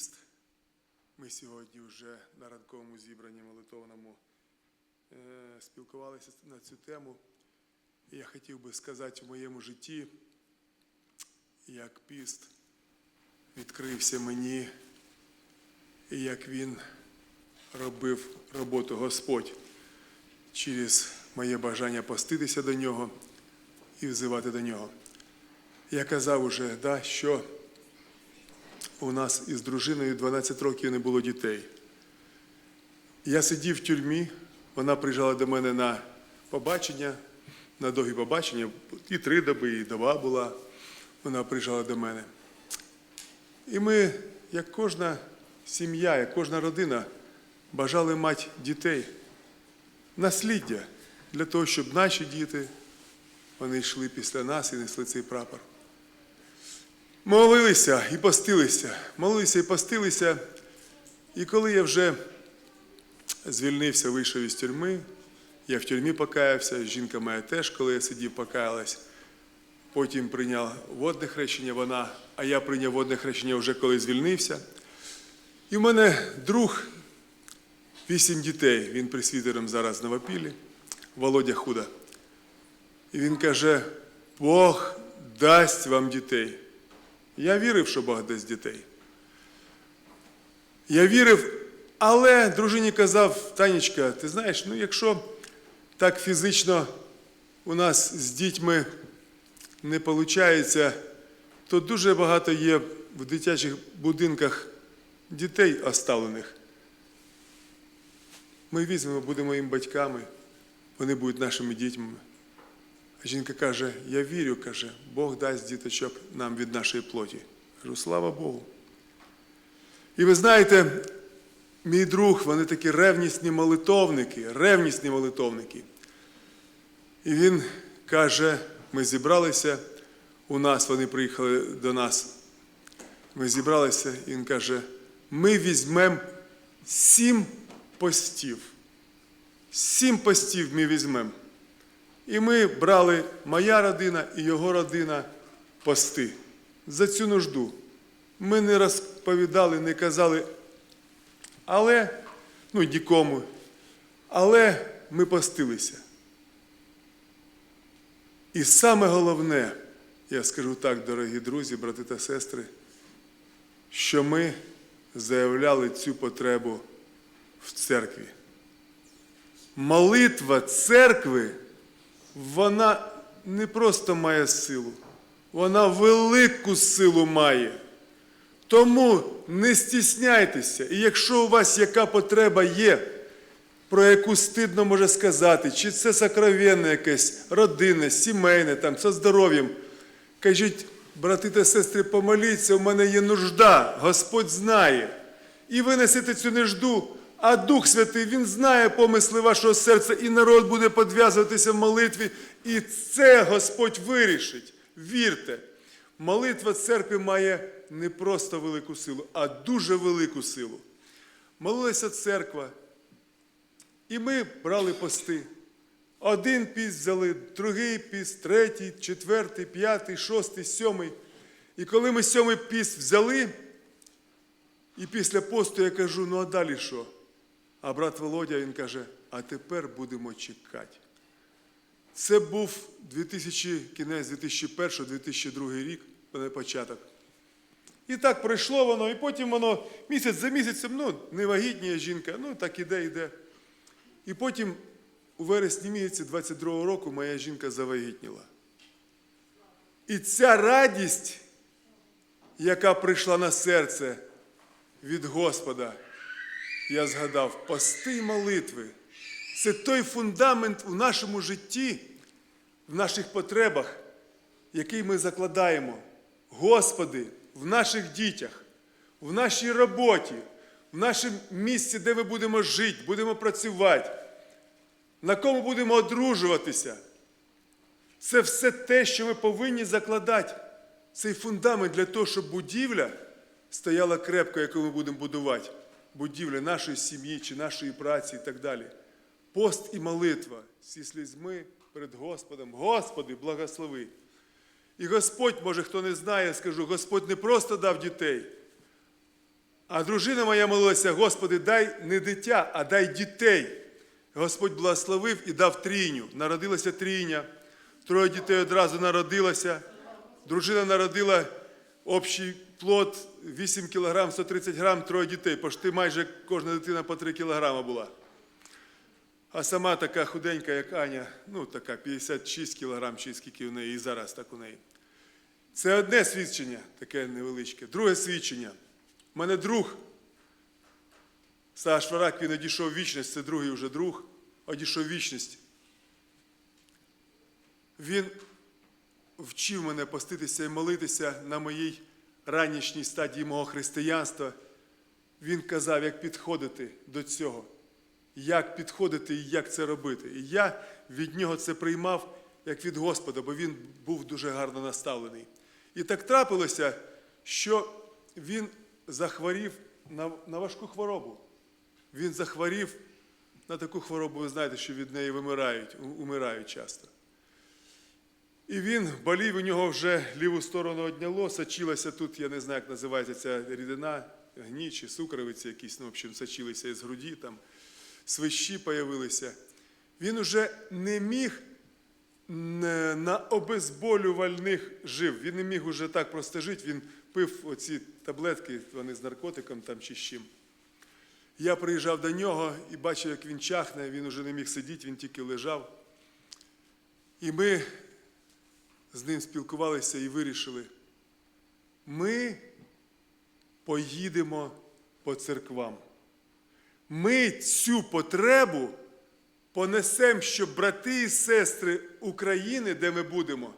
піст. Ми сьогодні вже на ранковому зібранні молитовному е, спілкувалися на цю тему. Я хотів би сказати в моєму житті, як піст відкрився мені, і як він робив роботу Господь через моє бажання поститися до нього і взивати до нього. Я казав уже, да, що у нас із дружиною 12 років не було дітей. Я сидів в тюрмі, вона приїжджала до мене на побачення, на довгі побачення, і три доби, і доба була. Вона приїжджала до мене. І ми, як кожна сім'я, як кожна родина, бажали мати дітей, насліддя для того, щоб наші діти вони йшли після нас і несли цей прапор. Молилися і постилися, молилися і постилися. І коли я вже звільнився, вийшов із тюрми, я в тюрмі покаявся, жінка моя теж, коли я сидів, покаялась. Потім прийняв водне хрещення вона, а я прийняв водне хрещення вже коли звільнився. І в мене друг, вісім дітей, він присвітером зараз на Вапілі, Володя Худа. І він каже: Бог дасть вам дітей. Я вірив, що Бог дасть дітей. Я вірив, але дружині казав, Танечка, ти знаєш, ну якщо так фізично у нас з дітьми не виходить, то дуже багато є в дитячих будинках дітей оставлених. Ми візьмемо, будемо їм батьками, вони будуть нашими дітьми. Жінка каже: Я вірю, каже, Бог дасть діточок нам від нашої плоті. Кажу, слава Богу. І ви знаєте, мій друг, вони такі ревнісні молитовники, ревнісні молитовники. І він каже: ми зібралися у нас, вони приїхали до нас. Ми зібралися, і він каже: ми візьмемо сім постів. Сім постів ми візьмемо. І ми брали моя родина і його родина пости за цю нужду. Ми не розповідали, не казали, але, ну нікому, але ми постилися. І саме головне, я скажу так, дорогі друзі, брати та сестри, що ми заявляли цю потребу в церкві. Молитва церкви, вона не просто має силу, вона велику силу має. Тому не стісняйтеся, і якщо у вас яка потреба є, про яку стидно може сказати, чи це сокровенне якесь, родинне, сімейне, там, це здоров'ям, кажіть, брати та сестри, помоліться, у мене є нужда, Господь знає. І ви несете цю нужду, а Дух Святий, Він знає помисли вашого серця, і народ буде подв'язуватися в молитві, і це Господь вирішить. Вірте, молитва церкви має не просто велику силу, а дуже велику силу. Молилася церква, і ми брали пости. Один піст взяли, другий піст, третій, четвертий, п'ятий, шостий, сьомий. І коли ми сьомий піст взяли, і після посту я кажу, ну а далі що? А брат Володя він каже, а тепер будемо чекати. Це був 2000, кінець 2001-2002 рік, початок. І так пройшло воно, і потім воно місяць за місяцем, ну, не вагітніє жінка, ну так іде, іде. І потім у вересні місяці 22-го року моя жінка завагітніла. І ця радість, яка прийшла на серце від Господа, я згадав, пости й молитви. Це той фундамент у нашому житті, в наших потребах, який ми закладаємо. Господи, в наших дітях, в нашій роботі, в нашому місці, де ми будемо жити, будемо працювати, на кому будемо одружуватися. Це все те, що ми повинні закладати. Цей фундамент для того, щоб будівля стояла крепко, яку ми будемо будувати. Будівля нашої сім'ї чи нашої праці і так далі. Пост і молитва зі слізьми перед Господом. Господи, благослови. І Господь, може, хто не знає, скажу, Господь не просто дав дітей, А дружина моя молилася, Господи, дай не дитя, а дай дітей. Господь благословив і дав трійню. Народилася трійня, троє дітей одразу народилося. Дружина народила общий плод 8 кг 130 грам, троє дітей. Пошти майже кожна дитина по 3 кг була. А сама така худенька, як Аня, ну така 56 кг, чи скільки у неї, і зараз так у неї. Це одне свідчення, таке невеличке. Друге свідчення. У мене друг Саш Варак, він одійшов вічність, це другий вже друг, одійшов вічність. Він вчив мене поститися і молитися на моїй ранішній стадії мого християнства. Він казав, як підходити до цього, як підходити і як це робити. І я від нього це приймав як від Господа, бо він був дуже гарно наставлений. І так трапилося, що він захворів на, на важку хворобу. Він захворів на таку хворобу, ви знаєте, що від неї вимирають, умирають часто. І він болів, у нього вже ліву сторону одняло, сочилася тут, я не знаю, як називається ця рідина, гні чи сукровиці якісь, ну, в общем, сочилися із груді, там свищі появилися. Він уже не міг на обезболювальних жив. Він не міг уже так просто жити, він пив оці таблетки, вони з наркотиком там чи з чим. Я приїжджав до нього і бачив, як він чахне, він уже не міг сидіти, він тільки лежав. І ми з ним спілкувалися і вирішили, ми поїдемо по церквам. Ми цю потребу понесемо, щоб брати і сестри України, де ми будемо,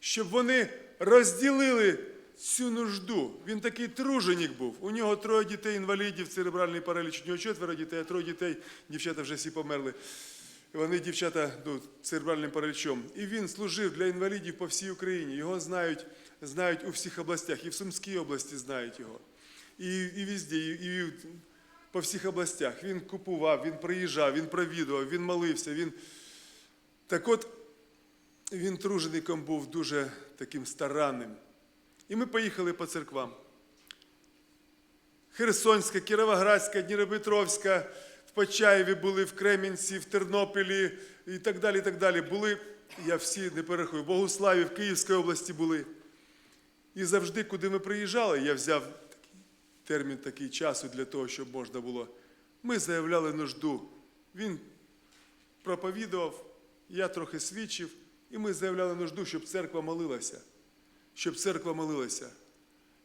щоб вони розділили цю нужду. Він такий труженик був. У нього троє дітей інвалідів, церебральний параліч, у нього четверо дітей, а троє дітей, дівчата вже всі померли. Вони, дівчата, ну, церебральним паралічом. І він служив для інвалідів по всій Україні. Його знають, знають у всіх областях, і в Сумській області знають його. І, і везде, і, і по всіх областях. Він купував, він приїжджав, він провідував, він молився. Він... Так от, він тружеником був дуже таким старанним. І ми поїхали по церквам. Херсонська, Кіровоградська, Дніпропетровська, в Почаєві були, в Кремінці, в Тернополі і так далі. і так далі. Були, я всі не перерахую, в Богуславі, в Київській області були. І завжди, куди ми приїжджали, я взяв такий термін такий часу для того, щоб можна було. Ми заявляли нужду. Він проповідував, я трохи свідчив, і ми заявляли нужду, щоб церква молилася. Щоб церква молилася.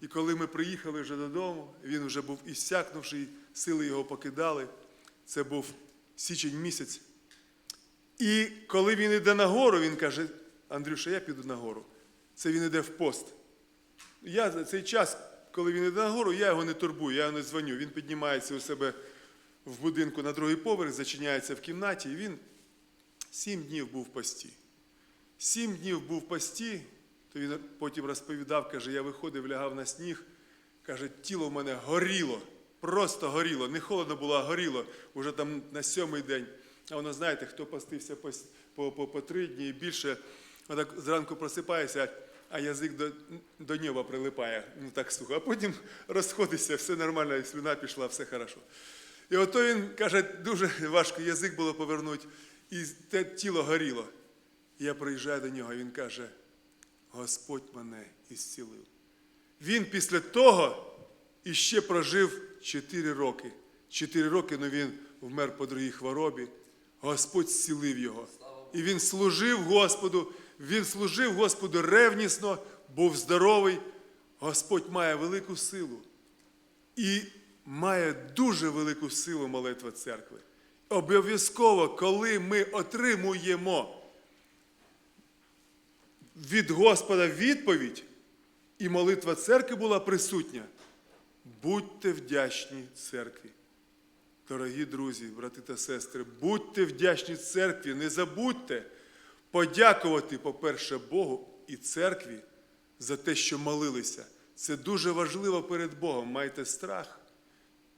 І коли ми приїхали вже додому, він вже був іссякнувший, сили його покидали. Це був січень місяць. І коли він йде на гору, він каже: Андрюша, я піду на гору. Це він йде в пост. Я за цей час, коли він йде на гору, я його не турбую, я його не дзвоню. Він піднімається у себе в будинку на другий поверх, зачиняється в кімнаті, і він сім днів був в пості. Сім днів був в пості, то він потім розповідав, каже, я виходив, лягав на сніг, каже, тіло в мене горіло, просто горіло. Не холодно було, а горіло. Уже там на сьомий день. А воно, знаєте, хто постився по, по, по, по три дні і більше, отак зранку просипається, а язик до, до неба прилипає, ну так сухо. А потім розходиться, все нормально, і слюна пішла, все хорошо. І ото він каже, дуже важко язик було повернути, і те тіло горіло. Я приїжджаю до нього, і він каже, Господь мене ісцілив. Він після того іще прожив 4 роки. 4 роки, ну він вмер по другій хворобі. Господь зцілив його. І він служив Господу, він служив Господу ревнісно, був здоровий. Господь має велику силу. І має дуже велику силу молитва церкви. Обов'язково, коли ми отримуємо від Господа відповідь, і молитва церкви була присутня, будьте вдячні церкві. Дорогі друзі, брати та сестри, будьте вдячні церкві, не забудьте подякувати, по-перше, Богу і церкві за те, що молилися. Це дуже важливо перед Богом. Майте страх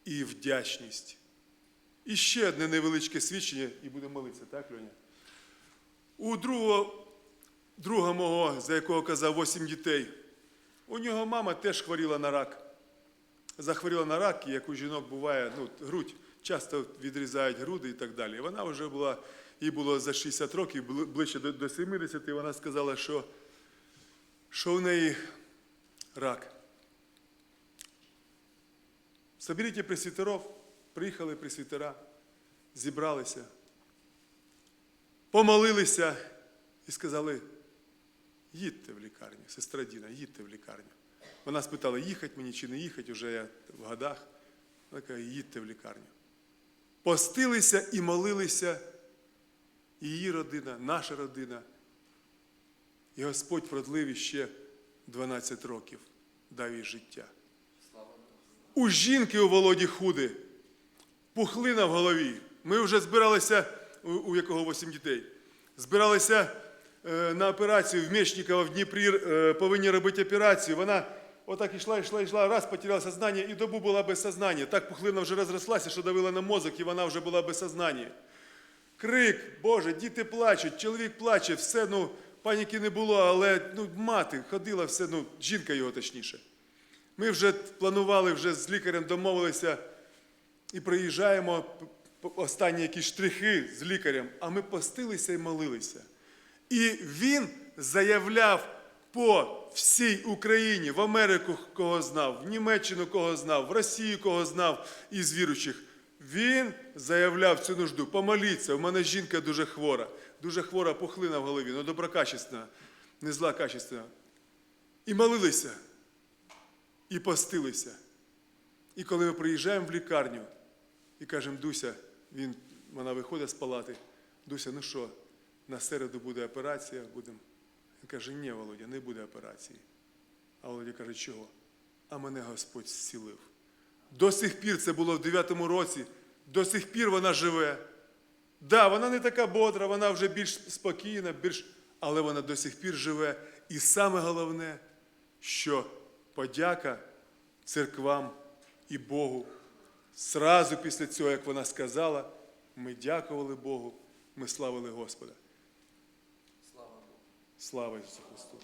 і вдячність. І ще одне невеличке свідчення, і будемо молитися, так, Льоня? У другого, друга мого, за якого казав 8 дітей, у нього мама теж хворіла на рак. Захворіла на рак, і як у жінок буває, ну, грудь, часто відрізають груди і так далі. Вона вже була, їй було за 60 років, бли- ближче до, до 70, і вона сказала, що, що в неї рак. Соберіть пресвітеров, приїхали пресвітера, зібралися, помолилися і сказали, їдьте в лікарню, сестра Діна, їдьте в лікарню. Вона спитала, їхати мені чи не їхати, вже я в годах. Вона каже, їдьте в лікарню. Постилися і молилися її родина, наша родина. І Господь продлив іще 12 років, дав їй життя. У жінки у Володі Худи пухлина в голові. Ми вже збиралися, у, якого 8 дітей, збиралися на операцію в Мечникова в Дніпрі, е, повинні робити операцію. Вона отак йшла, йшла, йшла, раз потеряла сознання і добу була без сознання. Так пухлина вже розрослася, що давила на мозок, і вона вже була без сознання. Крик, Боже, діти плачуть, чоловік плаче, все, ну, паніки не було, але ну, мати ходила, все, ну, жінка його точніше. Ми вже планували, вже з лікарем домовилися і приїжджаємо останні якісь штрихи з лікарем, а ми постилися і молилися. І він заявляв по всій Україні, в Америку кого знав, в Німеччину кого знав, в Росію кого знав із віруючих. Він заявляв цю нужду. Помоліться, у мене жінка дуже хвора, дуже хвора пухлина в голові, ну доброкачественна, не зла качественна. І молилися і постилися. І коли ми приїжджаємо в лікарню і кажемо, Дуся, він, вона виходить з палати, Дуся, ну що, на середу буде операція, будемо. Він каже, ні, Володя, не буде операції. А Володя каже, чого? А мене Господь зцілив. До сих пір це було в 9-му році, до сих пір вона живе. Да, вона не така бодра, вона вже більш спокійна, більш... але вона до сих пір живе. І саме головне, що подяка церквам і Богу. Сразу після цього, як вона сказала, ми дякували Богу, ми славили Господа. Слава Ісусу Христу!